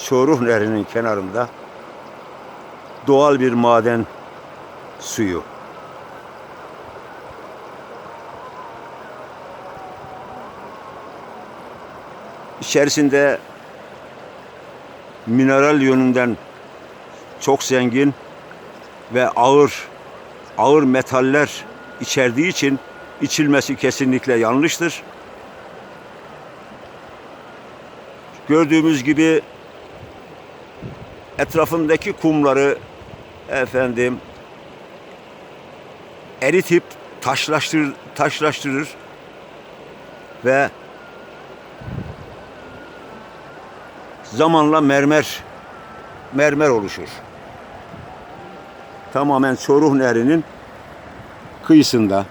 Çoruh Nehri'nin kenarında doğal bir maden suyu. İçerisinde mineral yönünden çok zengin ve ağır ağır metaller içerdiği için içilmesi kesinlikle yanlıştır. Gördüğümüz gibi etrafındaki kumları efendim eritip taşlaştırır, taşlaştırır ve zamanla mermer mermer oluşur. Tamamen Çoruh Nehri'nin kıyısında